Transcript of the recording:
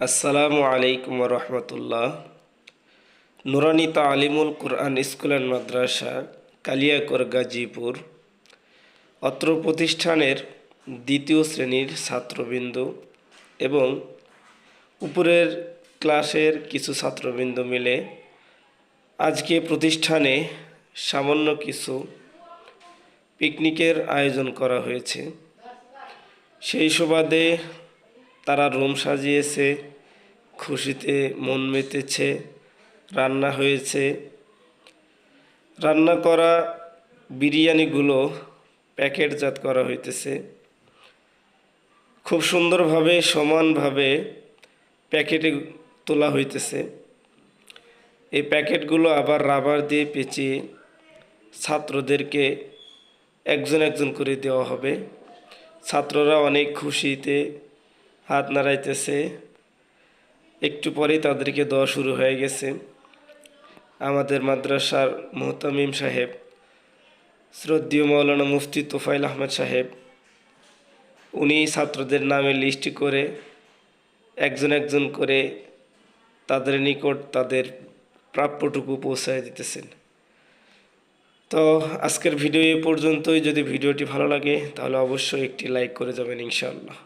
আসসালামু আলাইকুম রহমতুল্লাহ Nurani Talimul Quran school and মাদ্রাসা, কালিয়াকর গাজীপুর। অত্র প্রতিষ্ঠানের দ্বিতীয় শ্রেণির ছাত্রবৃন্দ এবং উপরের ক্লাসের কিছু ছাত্রবৃন্দ মিলে আজকে প্রতিষ্ঠানে সামান্য কিছু পিকনিকের আয়োজন করা হয়েছে। সেই সুবাদে তারা রুম সাজিয়েছে, খুশিতে মন মেতেছে, রান্না হয়েছে। রান্না করা বিরিয়ানিগুলো প্যাকেটজাত করা হইতেছে। খুব সুন্দরভাবে, সমানভাবে প্যাকেটে তোলা হইতেছে। এই প্যাকেটগুলো আবার রাবার দিয়ে পেঁচিয়ে ছাত্রদেরকে একজন একজন করে দেওয়া হবে। ছাত্ররা অনেক খুশিতে হাত নাড়াইতেছে। একটু পরেই তাদেরকে দেওয়া শুরু হয়ে গেছে। আমাদের মাদ্রাসার মোহতামিম সাহেব, শ্রদ্ধীয় মৌলানা মুফতি তোফাইল আহমেদ সাহেব, উনি ছাত্রদের নামে লিস্ট করে একজন একজন করে তাদের নিকট তাদের প্রাপ্যটুকু পৌঁছায় দিতেছেন। তো আজকের ভিডিও এ পর্যন্তই। যদি ভিডিওটি ভালো লাগে, তাহলে অবশ্যই একটি লাইক করে যাবেন ইনশাআল্লাহ।